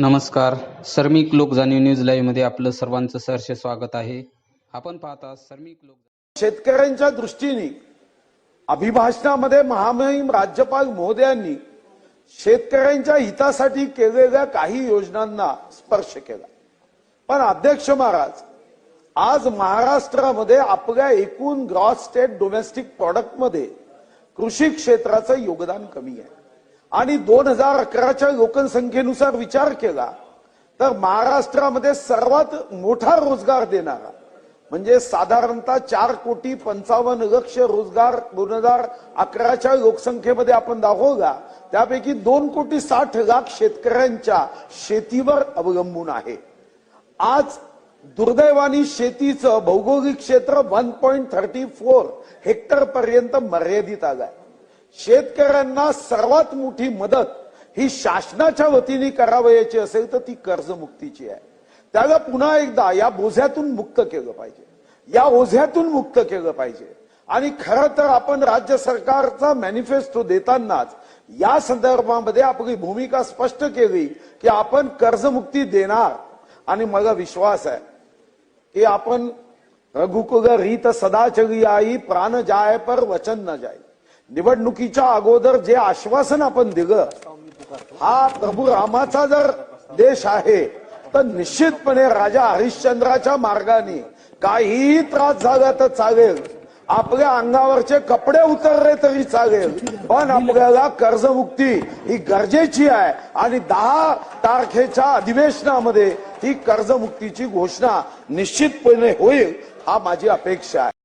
नमस्कार. सर्मिक लोक जाणीव न्यूज लाईव्हमध्ये आपलं सर्वांचं सहर्ष स्वागत आहे. आपण पाहता सर्मिक लोक शेतकऱ्यांच्या दृष्टीने अभिभाषणामध्ये महामहिम राज्यपाल महोदयांनी शेतकऱ्यांच्या हितासाठी केलेल्या काही योजनांना स्पर्श केला. पण अध्यक्ष महाराज आज महाराष्ट्रामध्ये आपल्या एकूण ग्रॉस स्टेट डोमेस्टिक प्रॉडक्टमध्ये कृषी क्षेत्राचं योगदान कमी आहे. आणि दोन हजार अकराच्या लोकसंख्येनुसार विचार केला तर महाराष्ट्रामध्ये सर्वात मोठा रोजगार देणारा म्हणजे साधारणतः चार कोटी पंचावन्न लक्ष रोजगार दोन हजार अकराच्या लोकसंख्येमध्ये आपण दाखवला त्यापैकी दोन कोटी साठ लाख शेतकऱ्यांच्या शेतीवर अवलंबून आहे. आज दुर्दैवानी शेतीचं भौगोलिक क्षेत्र one point thirty four hectare पर्यंत मर्यादित आलंय. शेतकऱ्यांना सर्वात मोठी मदत ही शासनाच्या वतीने करावयाची असेल तर ती कर्जमुक्तीची आहे. त्याला पुन्हा एकदा या बोझ्यातून मुक्त केलं पाहिजे. या ओझ्यातून मुक्त केलं पाहिजे. आणि खरं तर आपण राज्य सरकारचा मॅनिफेस्टो देतानाच या संदर्भामध्ये आपली भूमिका स्पष्ट केली की आपण कर्जमुक्ती देणार. आणि मला विश्वास आहे की आपण रघुकुल रीत सदा चली आई प्राण जाय पर वचन न जाय. निवडणुकीच्या अगोदर जे आश्वासन आपण दिलं हा प्रभू रामाचा जर देश आहे तर निश्चितपणे राजा हरिश्चंद्राच्या मार्गाने काहीही त्रास झाला तर चालेल. आपल्या अंगावरचे कपडे उतरले तरी चालेल. पण आपल्याला कर्जमुक्ती ही गरजेची आहे. आणि दहा तारखेच्या अधिवेशनामध्ये ही कर्जमुक्तीची घोषणा निश्चितपणे होईल हा माझी अपेक्षा आहे.